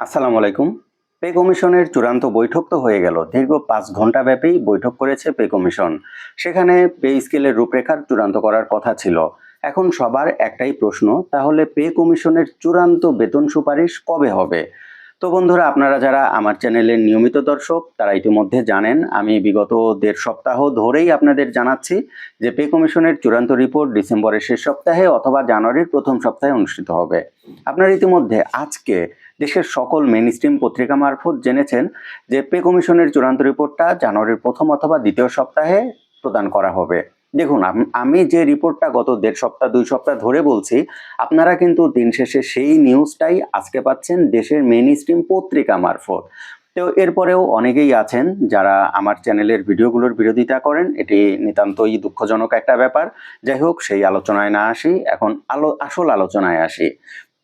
আসসালামু আলাইকুম। পে কমিশনের চূড়ান্ত বৈঠক তো হয়ে গেল। দীর্ঘ পাঁচ ঘণ্টা ব্যাপী বৈঠক করেছে পে কমিশন। সেখানে পে স্কেলের রূপরেখার চূড়ান্ত করার কথা ছিল। এখন সবার একটাই প্রশ্ন, তাহলে পে কমিশনের চূড়ান্ত বেতন সুপারিশ কবে হবে? তো বন্ধুরা, আপনারা যারা আমার চ্যানেলের নিয়মিত দর্শক, তারা ইতিমধ্যে জানেন, আমি বিগত দেড় সপ্তাহ ধরেই আপনাদের জানাচ্ছি যে পে কমিশনের চূড়ান্ত রিপোর্ট ডিসেম্বরের শেষ সপ্তাহে অথবা জানুয়ারির প্রথম সপ্তাহে অনুষ্ঠিত হবে। আপনারা ইতিমধ্যে আজকে দেশের সকল মেইন স্ট্রিম পত্রিকা মারফত জেনেছেন যে পে কমিশনের চূড়ান্ত রিপোর্টটা জানুয়ারির প্রথম অথবা দ্বিতীয় সপ্তাহে প্রদান করা হবে। দেখুন, আমি যে রিপোর্টটা গত দেড় সপ্তাহ, দুই সপ্তাহ ধরে বলছি, আপনারা কিন্তু দিন শেষে সেই নিউজটাই আজকে পাচ্ছেন দেশের মেইন স্ট্রিম পত্রিকা মারফত। তো এরপরেও অনেকেই আছেন যারা আমার চ্যানেলের ভিডিওগুলোর বিরোধিতা করেন। এটি নিতান্তই দুঃখজনক একটা ব্যাপার। যাই হোক, সেই আলোচনায় না আসি, এখন আলো আসল আলোচনায় আসি।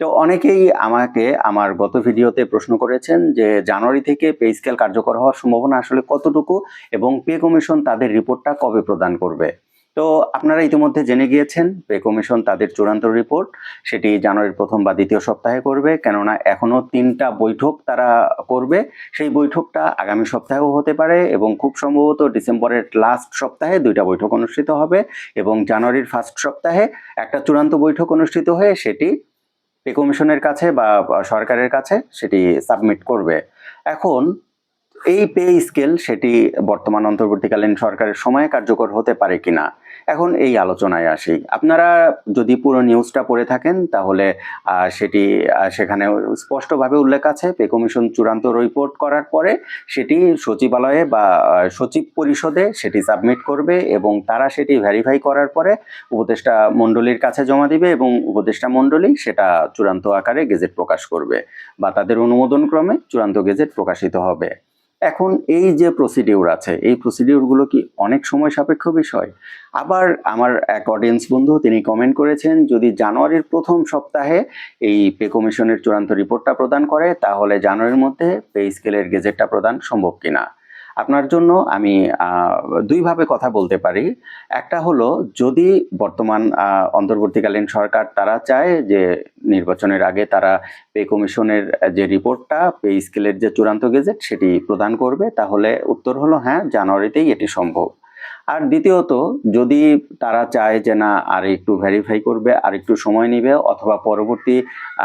তো অনেকেই আমাকে আমার গত ভিডিওতে প্রশ্ন করেছেন যে জানুয়ারি থেকে পে স্কেল কার্যকর হওয়ার সম্ভাবনা আসলে কতটুকু এবং পে কমিশন তাদের রিপোর্টটা কবে প্রদান করবে? তো আপনারা ইতিমধ্যে জেনে গিয়েছেন, পে কমিশন তাদের চূড়ান্ত রিপোর্ট, সেটি জানুয়ারির প্রথম বা দ্বিতীয় সপ্তাহে করবে, কেননা এখনও তিনটা বৈঠক তারা করবে। সেই বৈঠকটা আগামী সপ্তাহেও হতে পারে এবং খুব সম্ভবত ডিসেম্বরের লাস্ট সপ্তাহে দুইটা বৈঠক অনুষ্ঠিত হবে এবং জানুয়ারির ফার্স্ট সপ্তাহে একটা চূড়ান্ত বৈঠক অনুষ্ঠিত হয়ে সেটি পে কমিশনের কাছে বা সরকারের কাছে সেটি সাবমিট করবে। এখন এই পে স্কেল সেটি বর্তমান অন্তর্বর্তীকালীন সরকারের সময়ে কার্যকর হতে পারে কিনা? এখন এই আলোচনায় আসি। আপনারা যদি পুরো নিউজটা পড়ে থাকেন, তাহলে সেটি সেখানে স্পষ্টভাবে উল্লেখ আছে। পে কমিশন চূড়ান্ত রিপোর্ট করার পরে সেটি সচিবালয়ে বা সচিব পরিষদে সেটি সাবমিট করবে এবং তারা সেটি ভেরিফাই করার পরে উপদেষ্টা মণ্ডলীর কাছে জমা দিবে এবং উপদেষ্টা মণ্ডলী সেটা চূড়ান্ত আকারে গেজেট প্রকাশ করবে বা তাদের অনুমোদন ক্রমে চূড়ান্ত গেজেট প্রকাশিত হবে। এখন এই যে প্রসিডিউর আছে, এই প্রসিডিউরগুলো কি অনেক সময় সাপেক্ষ বিষয়? আবার আমার এক অডিয়েন্স বন্ধু তিনি কমেন্ট করেছেন, যদি জানুয়ারির প্রথম সপ্তাহে এই পে কমিশনের চূড়ান্ত রিপোর্টটা প্রদান করে, তাহলে জানুয়ারির মধ্যে পে স্কেলের গেজেটটা প্রদান সম্ভব কিনা? আপনার জন্য আমি দুইভাবে কথা বলতে পারি। একটা হলো, যদি বর্তমান অন্তর্বর্তীকালীন সরকার তারা চায় যে নির্বাচনের আগে তারা পে কমিশনের যে রিপোর্টটা, পে স্কেলের যে চূড়ান্ত গেজেট, সেটি প্রদান করবে, তাহলে উত্তর হলো হ্যাঁ জানুয়ারিতেই এটি সম্ভব। আর দ্বিতীয়ত, যদি তারা চায় যে না, আর একটু ভেরিফাই করবে, আর একটু সময় নেবে, অথবা পরবর্তী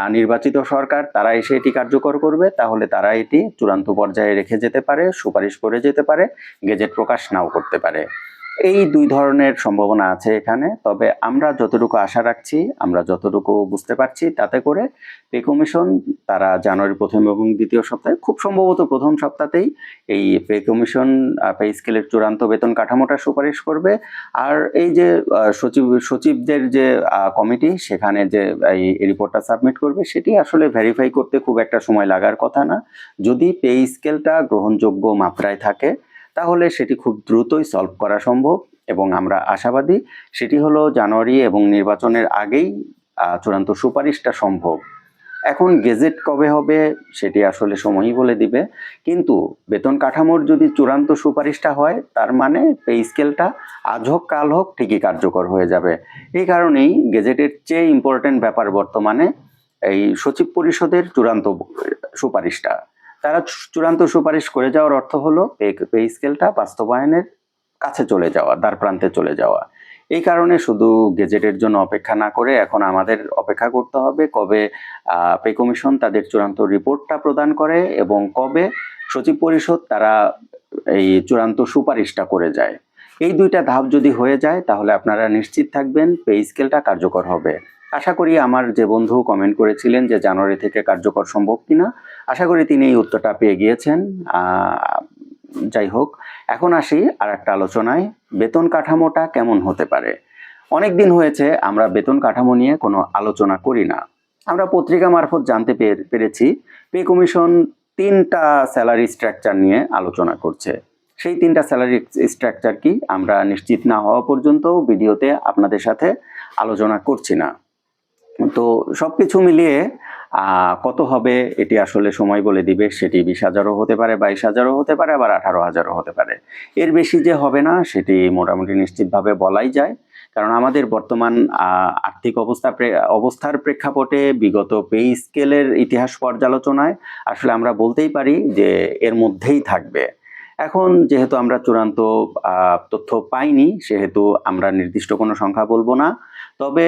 নির্বাচিত সরকার তারা এসে এটি কার্যকর করবে, তাহলে তারা এটি চূড়ান্ত পর্যায়ে রেখে যেতে পারে, সুপারিশ করে যেতে পারে, গেজেট প্রকাশ নাও করতে পারে। এই দুই ধরনের সম্ভাবনা আছে এখানে। তবে আমরা যতটুকু আশা রাখছি, আমরা যতটুকু বুঝতে পারছি তাতে করে পে কমিশন তারা জানুয়ারি প্রথম এবং দ্বিতীয় সপ্তাহে, খুব সম্ভবত প্রথম সপ্তাহতেই এই পে কমিশন পে স্কেলের চূড়ান্ত বেতন কাঠামোটা সুপারিশ করবে। আর এই যে সচিব, সচিবদের যে কমিটি সেখানে যে, এই রিপোর্টটা সাবমিট করবে, সেটি আসলে ভেরিফাই করতে খুব একটা সময় লাগার কথা না। যদি পে স্কেলটা গ্রহণযোগ্য মাত্রায় থাকে তাহলে সেটি খুব দ্রুতই সলভ করা সম্ভব এবং আমরা আশাবাদী সেটি হলো জানুয়ারি এবং নির্বাচনের আগেই চূড়ান্ত সুপারিশটা সম্ভব। এখন গেজেট কবে হবে সেটি আসলে সময়ই বলে দিবে, কিন্তু বেতন কাঠামোর যদি চূড়ান্ত সুপারিশটা হয়, তার মানে পে স্কেলটা আজ হোক, কাল হোক ঠিকই কার্যকর হয়ে যাবে। এই কারণেই গেজেটের চেয়ে ইম্পর্টেন্ট ব্যাপার বর্তমানে এই সচিব পরিষদের চূড়ান্ত সুপারিশটা। তারা চূড়ান্ত সুপারিশ করে যাওয়ার অর্থ হলো পে স্কেলটা বাস্তবায়নের কাছে চলে যাওয়া, দ্বার প্রান্তে চলে যাওয়া। এই কারণে শুধু গেজেটের জন্য অপেক্ষা না করে এখন আমাদের অপেক্ষা করতে হবে কবে পে কমিশন তাদের চূড়ান্ত রিপোর্টটা প্রদান করে এবং কবে সচিব পরিষদ তারা এই চূড়ান্ত সুপারিশটা করে যায়। এই দুইটা ধাপ যদি হয়ে যায় তাহলে আপনারা নিশ্চিত থাকবেন পে স্কেলটা কার্যকর হবে। আশা করি আমার যে বন্ধু কমেন্ট করেছিলেন যে জানুয়ারি থেকে কার্যকর সম্ভব কিনা, আশা করি তিনি এই উত্তরটা পেয়ে গিয়েছেন। যাই হোক, এখন আসি আর একটা আলোচনায়। বেতন কাঠামোটা কেমন হতে পারে? অনেক দিন হয়েছে আমরা বেতন কাঠামো নিয়ে কোনো আলোচনা করি না। আমরা পত্রিকা মারফত জানতে পেরে- পেরেছি, পে কমিশন তিনটা স্যালারি স্ট্রাকচার নিয়ে আলোচনা করছে। সেই তিনটা স্যালারি স্ট্রাকচার কি আমরা নিশ্চিত না হওয়া পর্যন্ত ভিডিওতে আপনাদের সাথে আলোচনা করছি না। তো সব কিছু মিলিয়ে কত হবে এটি আসলে সময় বলে দিবে, সেটি বিশ হাজারও হতে পারে বাইশ হাজারও হতে পারে, আবার আঠারো হাজারও হতে পারে। এর বেশি যে হবে না, সেটি মোটামুটি নিশ্চিতভাবে বলাই যায়। কারণ আমাদের বর্তমান আর্থিক অবস্থা অবস্থার প্রেক্ষাপটে বিগত পে স্কেলের ইতিহাস পর্যালোচনায় আসলে আমরা বলতেই পারি যে এর মধ্যেই থাকবে। এখন যেহেতু আমরা চূড়ান্ত তথ্য পাইনি, সেহেতু আমরা নির্দিষ্ট কোনো সংখ্যা বলব না। তবে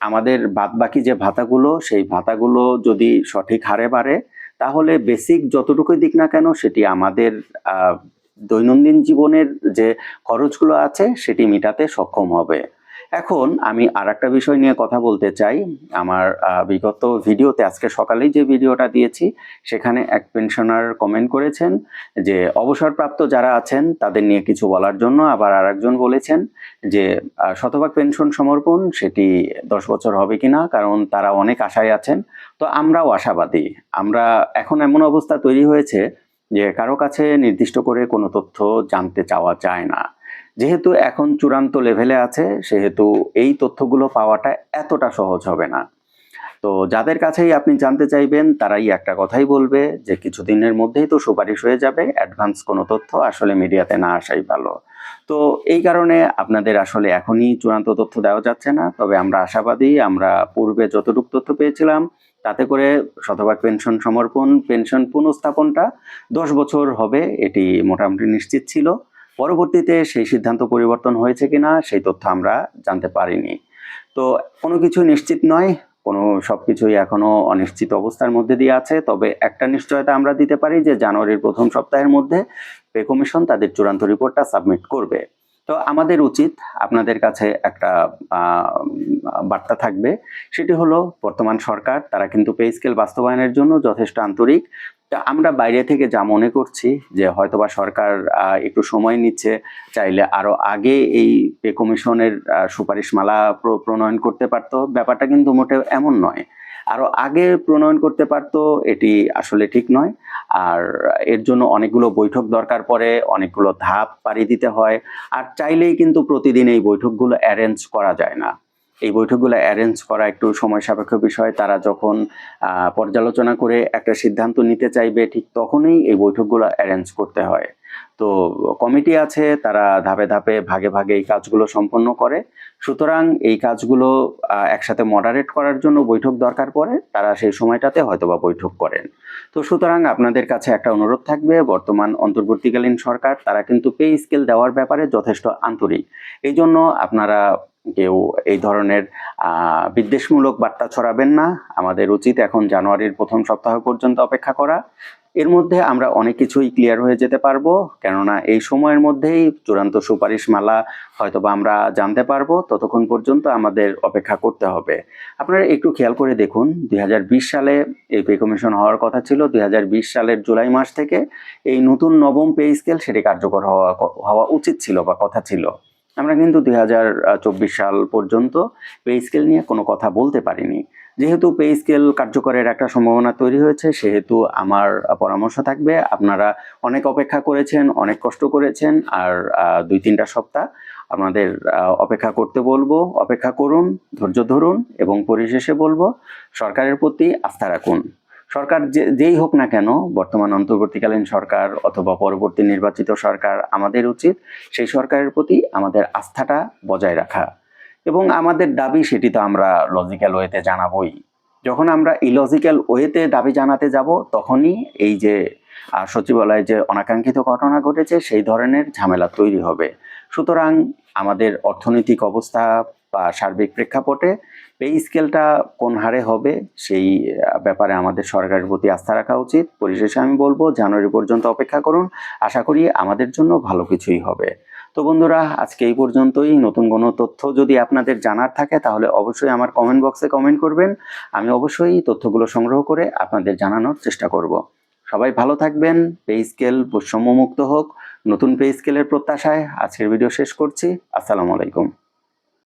আমাদের বাদ বাকি যে ভাতাগুলো, সেই ভাতাগুলো যদি সঠিক হারে বাড়ে, তাহলে বেসিক যতটুকুই দিক না কেন, সেটি আমাদের দৈনন্দিন জীবনের যে খরচগুলো আছে, সেটি মেটাতে সক্ষম হবে। এখন আমি আর একটা বিষয় নিয়ে কথা বলতে চাই। আমার বিগত ভিডিওতে, আজকে সকালেই যে ভিডিওটা দিয়েছি, সেখানে এক পেনশনার কমেন্ট করেছেন যে, অবসরপ্রাপ্ত যারা আছেন, তাদের নিয়ে কিছু বলার জন্য আবার আরেকজন বলেছেন যে শতভাগ পেনশন সমর্পণ, সেটি দশ বছর হবে কিনা, কারণ তারা অনেক আশায় আছেন। তো আমরাও আশাবাদী। আমরা এখন এমন অবস্থা তৈরি হয়েছে যে, কারও কাছে নির্দিষ্ট করে কোনো তথ্য জানতে চাওয়া যায় না। যেহেতু এখন চূড়ান্ত লেভেলে আছে, সেহেতু এই তথ্যগুলো পাওয়াটা এতটা সহজ হবে না। তো যাদের কাছেই আপনি জানতে চাইবেন, তারাই একটা কথাই বলবে যে কিছুদিনের মধ্যেই তো সুপারিশ হয়ে যাবে অ্যাডভান্স কোনো তথ্য আসলে মিডিয়াতে না আসাই ভালো। তো এই কারণে আপনাদের আসলে এখনই চূড়ান্ত তথ্য দেওয়া যাচ্ছে না, তবে আমরা আশাবাদী, আমরা পূর্বে যতটুকু তথ্য পেয়েছিলাম, তাতে করে শতভাগ পেনশন সমর্পণ, পেনশন পুনঃস্থাপনটা দশ বছর হবে, এটি মোটামুটি নিশ্চিত ছিল। পরবর্তীতে সেই সিদ্ধান্ত পরিবর্তন হয়েছে কিনা সেই তথ্য আমরা জানতে পারিনি। তো কোনো কিছু নিশ্চিত নয়, কোনো সবকিছুই এখনও অনিশ্চিত অবস্থার মধ্যে দিয়ে আছে। তবে একটা নিশ্চয়তা আমরা দিতে পারি যে জানুয়ারির প্রথম সপ্তাহের মধ্যে পে কমিশন তাদের চূড়ান্ত রিপোর্টটা সাবমিট করবে। তো আমাদের উচিত আপনাদের কাছে একটা বার্তা থাকবে। সেটি হলো, বর্তমান সরকার, তারা কিন্তু পে স্কেল বাস্তবায়নের জন্য যথেষ্ট আন্তরিক। আমরা বাইরে থেকে যা মনে করছি যে হয়তোবা সরকার একটু সময় নিচ্ছে, চাইলে আরও আগে এই পে কমিশনের সুপারিশমালা প্র- প্রণয়ন করতে পারতো। ব্যাপারটা কিন্তু মোটেও এমন নয়। আরও আগে প্রণয়ন করতে পারতো, এটি আসলে ঠিক নয়। আর এর জন্য অনেকগুলো বৈঠক দরকার পড়ে, অনেকগুলো ধাপ পাড়ি দিতে হয়। আর চাইলেই কিন্তু প্রতিদিন এই বৈঠকগুলো অ্যারেঞ্জ করা যায় না। এই বৈঠকগুলো অ্যারেঞ্জ করা একটু সময় সাপেক্ষ বিষয়। তারা যখন পর্যালোচনা করে একটা সিদ্ধান্ত নিতে চাইবে, ঠিক তখনই এই বৈঠকগুলো অ্যারেঞ্জ করতে হয়। তো কমিটি আছে, তারা ধাপে ধাপে, ভাগে ভাগে এই কাজগুলো সম্পন্ন করে। সুতরাং এই কাজগুলো একসাথে মডারেট করার জন্য বৈঠক দরকার পড়ে, তারা সেই সময়টাতে হয়তোবা বৈঠক করেন। তো সুতরাং আপনাদের কাছে একটা অনুরোধ থাকবে, বর্তমান অন্তর্বর্তীকালীন সরকার, তারা কিন্তু পে স্কেল দেওয়ার ব্যাপারে যথেষ্ট আন্তরিক। এই জন্য আপনারা কেউ এই ধরনের বিদ্বেষমূলক বার্তা ছড়াবেন না। আমাদের উচিত এখন জানুয়ারির প্রথম সপ্তাহ পর্যন্ত অপেক্ষা করা। এর মধ্যে আমরা অনেক কিছুই ক্লিয়ার হয়ে যেতে পারব। কেননা এই সময়ের মধ্যেই চূড়ান্ত সুপারিশ সুপারিশমালা হয়তোবা আমরা জানতে পারব। ততক্ষণ পর্যন্ত আমাদের অপেক্ষা করতে হবে। আপনারা একটু খেয়াল করে দেখুন, দুই হাজার বিশ সালে এই পে কমিশন হওয়ার কথা ছিল। দুই হাজার বিশ সালের জুলাই মাস থেকে এই নতুন নবম পে স্কেল সেটি কার্যকর হওয়া হওয়া উচিত ছিল বা কথা ছিল। আমরা কিন্তু দু হাজার চব্বিশ সাল পর্যন্ত পে স্কেল নিয়ে কোনো কথা বলতে পারিনি। যেহেতু পে স্কেল কার্যকরের একটা সম্ভাবনা তৈরি হয়েছে, সেহেতু আমার পরামর্শ থাকবে, আপনারা অনেক অপেক্ষা করেছেন, অনেক কষ্ট করেছেন, আর দুই তিনটা সপ্তাহ আপনাদের অপেক্ষা করতে বলব, অপেক্ষা করুন, ধৈর্য ধরুন এবং পরিশেষে বলব, সরকারের প্রতি আস্থা রাখুন। সরকার যেই হোক না কেন, বর্তমান অন্তর্বর্তীকালীন সরকার অথবা পরবর্তী নির্বাচিত সরকার আমাদের উচিত সেই সরকারের প্রতি আমাদের আস্থাটা বজায় রাখা। এবং আমাদের দাবি সেটি তো আমরা লজিক্যাল ওয়েতে জানাবোই। যখন আমরা ইলজিক্যাল ওয়েতে দাবি জানাতে যাব, তখনই এই যে সচিবালয়ে যে অনাকাঙ্ক্ষিত ঘটনা ঘটেছে, সেই ধরনের ঝামেলা তৈরি হবে। সুতরাং আমাদের অর্থনৈতিক অবস্থা বা সার্বিক প্রেক্ষাপটে পে স্কেলটা কোন হারে হবে সেই ব্যাপারে আমাদের সরকারের প্রতি আস্থা রাখা উচিত। পরিশেষে আমি বলব, জানুয়ারি পর্যন্ত অপেক্ষা করুন। আশা করি আমাদের জন্য ভালো কিছুই হবে। তো বন্ধুরা, আজকে এই পর্যন্তই। নতুন কোনো তথ্য যদি আপনাদের জানার থাকে, তাহলে অবশ্যই আমার কমেন্ট বক্সে কমেন্ট করবেন। আমি অবশ্যই তথ্যগুলো সংগ্রহ করে আপনাদের জানানোর চেষ্টা করব। সবাই ভালো থাকবেন। পে স্কেল বৈষম্যমুক্ত হোক। নতুন পে স্কেলের প্রত্যাশায় আজকের ভিডিও শেষ করছি। আসসালামু আলাইকুম।